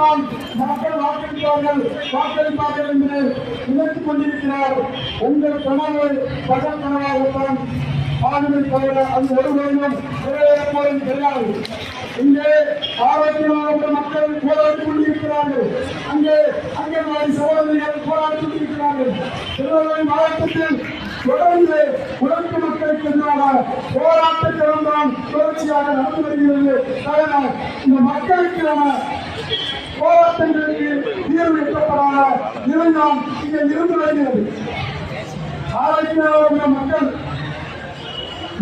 தான் மக்கள் வாக்களிப்பார்கள் வாக்களிப்பார்கள் என்று நினைத்துக் கொண்டிருக்கிறார். உங்கள் கனவு பகல் கனவாகத்தான் ஆளுமை தவிர அந்த ஒருவரையும் நிறைவேறப்போவது கிடையாது இங்கே ஆரோக்கியமாக மக்கள் போராடி கொண்டிருக்கிறார்கள். அங்கே அங்கன்வாடி சகோதரிகள் போராடி கொண்டிருக்கிறார்கள். திருநெல்வேலி மாவட்டத்தில் தொடர்ந்து உழைப்பு மக்களுக்கு தொடர்ச்சியாக நடந்து வருகிறது. போராட்டங்களுக்கு தீர்வு எட்டப்படாத நிலைதான் இங்கே இருந்து வருகிறது. ஆரோக்கியமாக உள்ள மக்கள்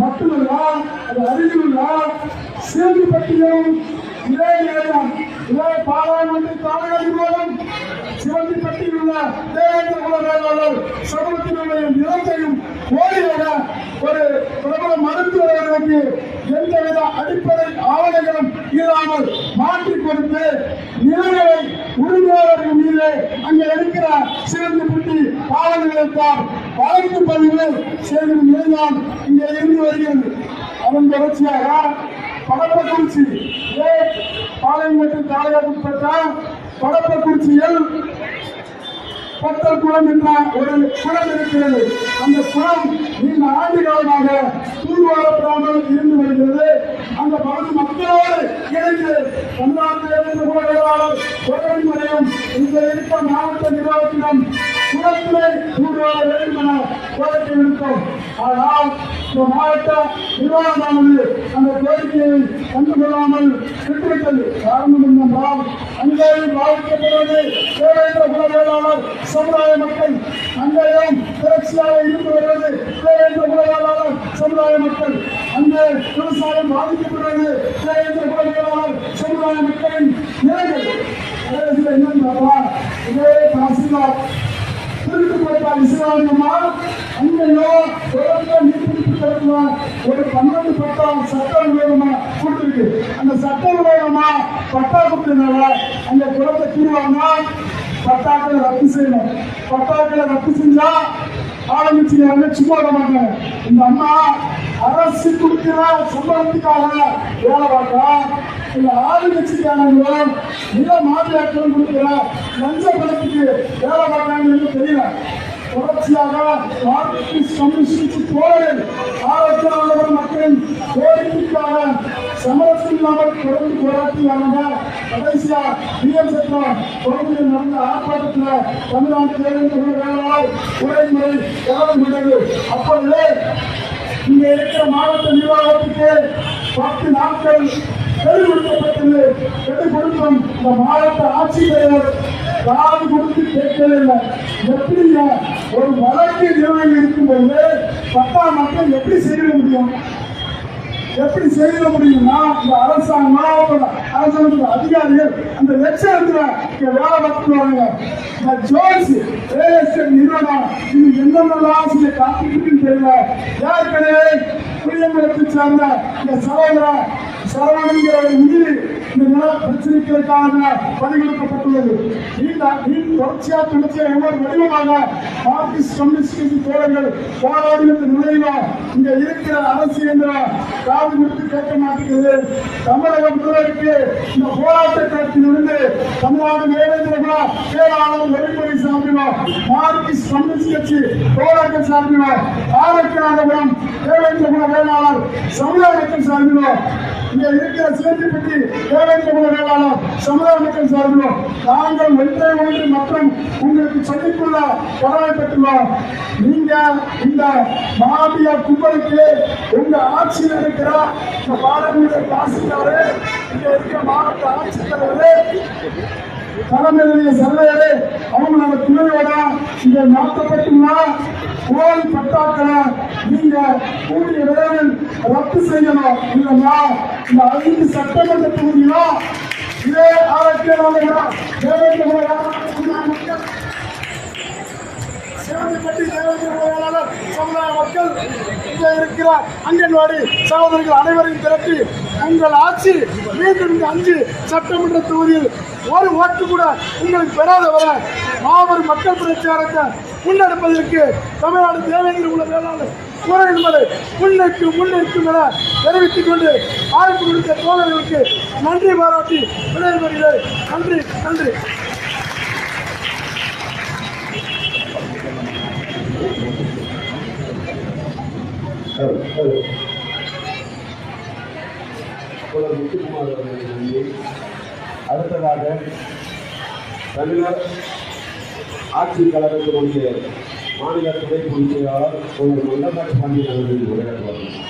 மட்டுமல்ல அது அறிவுள்ள சிறந்து பட்டியலும் இதே நேரம் இதே பாராளுமன்ற தானகதி மூலம் சிவந்தி பட்டியில் உள்ள தேவேந்திர குல வேளாளர் சமூகத்தினுடைய நிலத்தையும் ஓடியாக ஒரு பிரபல மருத்துவர்களுக்கு எந்தவித அடிப்படை ஆவணங்களும் இல்லாமல் மாற்றிக் கொடுத்து நிலங்களை உரிமையாளர்கள் மீது அங்கே இருக்கிற சிறந்த புட்டி ஆவணங்களைத்தான் வழக்கு பதிவு செய்யும் நிலைதான் இங்கே இருந்து வருகிறது அதன் தொடர்ச்சியாக படப்பக்குறிச்சி இதே பாளையங்கோட்டை படப்பக்குறிச்சியில் பத்தல் குளம் என்ற ஒரு குளம் இருக்கிறது. அந்த குளம் நீண்ட ஆண்டு காலமாக தூர்வாரப்படாமல் இருந்து வருகிறது. அந்த பகுதி மக்களோடு இணைந்து தமிழ்நாட்டிலிருந்து கூட வேளாளர் தொடர்முறையும் இந்த இருக்க மாவட்ட நிர்வாகத்திடம் குளத்திலே கூடுவார வேண்டும் என கோரிக்கை விடுத்தோம். ஆனால் இந்த மாவட்ட நிர்வாகமானது அந்த கோரிக்கையை கண்டுகொள்ளாமல் விட்டுவிட்டது. காரணம் என்னென்றால் அங்கே பாதிக்கப்படுவது தேவேந்திர குலவேளாளர் சமுதாய மக்கள் அங்கேயும் தொடர்ச்சியாக இருந்து வருவது தேவேந்திர குலவேளாளர் சமுதாய மக்கள் அந்த விவசாயம் பாதிக்கப்படுவது தேவேந்திர குல சமுதாய மக்களின் நிலைகள். கடைசியில் என்னன்னு இதே தாசில்தார். திருட்டு போயிட்டார் இஸ்லாமியமா அங்கேயோ தொடர்ந்து நீர்பிடிப்பு தருவார் ஒரு பன்னெண்டு பட்டம் சட்ட விரோதமா கொடுத்துருக்கு. அந்த சட்ட விரோதமா பட்டா கொடுத்ததுனால அந்த குளத்தை தீர்வாங்க பட்டாக்களை ரத்து செய்யணும். பட்டாக்களை ரத்து செஞ்சா ஆரம்பிச்சுக்கிறாங்க சும்மா விட மாட்டாங்க இந்த அம்மா அரசு கொடுக்கிற சம்பளத்துக்காக வேலை பார்க்கலாம் இந்த ஆளுங்கட்சிக்காரங்க நில மாநிலத்திலும் கொடுக்கிற லஞ்ச பணத்துக்கு வேலை பார்க்கறாங்கன்னு தெரியல. தொடர்ச்சியாக மார்க்சிஸ்ட் கம்யூனிஸ்ட் போரில் ஆரோக்கியமான மக்களின் கோரிக்கைக்காக சமரசம் இல்லாமல் தொடர்ந்து போராட்டியாங்க கடைசியா பிஎம் சட்டம் பகுதியில் நடந்த ஆர்ப்பாட்டத்தில் தமிழ்நாட்டு தேர்தல் வேளாளர் உரைமுறை கவனம் கொண்டது அப்பொழுது இங்கே இருக்கிற மாவட்ட நிர்வாகத்துக்கு பத்து நாட்கள் கெடு கெடு இந்த மாவட்ட ஆட்சித்தலைவர் காது கொடுத்து கேட்கவே இல்லை. எப்படிங்க ஒரு வழக்கு இருக்கும் இருக்கும்போது பத்தாம் மக்கள் எப்படி செய்ய முடியும்? எப்படி செய்ய முடியும்னா இந்த அரசாங்க மாவட்ட அரசாங்கத்தில் அதிகாரிகள் அந்த லட்சணத்துல வேலை வேலை வராங்க இந்த ஜோன்ஸ் ரியல் எஸ்டேட் நிறுவனம் இது என்னென்னலாம் செய்ய காத்துக்கிட்டுன்னு தெரியல. ஏற்கனவே புளியங்குளத்தை சேர்ந்த இந்த சகோதரர் சரவணங்கிற ஒரு உயிர் இந்த நில பிரச்சனைகளுக்காக பரிகொடுக்கப்பட்டுள்ளது இந்த நீண்ட தொடர்ச்சியா தொடர்ச்சியா எவ்வளவு வடிவமாக மார்க்சிஸ்ட் கம்யூனிஸ்ட் கட்சி தோழர்கள் போராடுகின்ற நிலையில இங்க இருக்கிற அரசு என்ற காது கேட்க மாட்டேங்குது தமிழக முதல்வருக்கு இந்த போராட்ட களத்திலிருந்து தமிழ்நாடு வேலைந்திரங்களா பேராளர் வழிமுறை சார்பிலும் மார்க்சிஸ்ட் கம்யூனிஸ்ட் கட்சி போராட்டம் சார்பிலும் ஆரோக்கியநாதபுரம் தேவேந்திரகுல வேளாளர் சமுதாய மக்கள் இங்க இருக்கிற சேத்துப்பட்டி தேவேந்திரகுல வேளாளர் சமுதாய மக்கள் சார்பிலும் நாங்கள் ஒன்றை ஒன்று மற்றும் உங்களுக்கு சொல்லிக்கொள்ள கடமைப்பட்டுள்ளோம் நீங்க இந்த மாபியா கும்பலுக்கு உங்க ஆட்சியில் இருக்கிற இந்த பாடக்கூடிய தாசில்தாரு இங்க இருக்கிற மாவட்ட ஆட்சித்தலைவரு தலைமையிலேயே சர்வேயரு நம்ம துணையோட இங்க நடத்தப்பட்டுள்ள கோல் பட்டாக்களை நீங்க கூடிய விரைவில் ரத்து செய்யணும். இல்லைன்னா இந்த ஐந்து சட்டமன்ற தொகுதியிலும் இதே ஆரோக்கியமாக தேவேந்திர மக்கள் மக்கள். வீட்டில் இருக்கிறார். அங்கன்வாடி சகோதரிகள் அனைவரையும் திரட்டி உங்கள் ஆட்சி மீண்டும் இந்த அஞ்சு சட்டமன்ற தொகுதியில் ஒரு ஓட்டு கூட உங்களுக்கு பெறாத வர மாபெரும் மக்கள் பிரச்சாரத்தை முன்னெடுப்பதற்கு தமிழ்நாடு தேவேந்திர உள்ள வேளாளர் கூற என்பதை முன்னிற்கு முன்னிற்கும் என தெரிவித்துக் கொண்டு ஆய்வு கொடுத்த தோழர்களுக்கு நன்றி பாராட்டி விடைபெறுகிறேன். நன்றி நன்றி. முத்துக்குமார் அவர்களுக்கு நன்றி அடுத்ததாக தமிழர் ஆட்சி கழகத்தினுடைய மாநில துணை பொதுச் செயலாளர் தோழர் மண்டபாட் பாண்டியன் அவர்கள் உரையாற்றுவார்கள்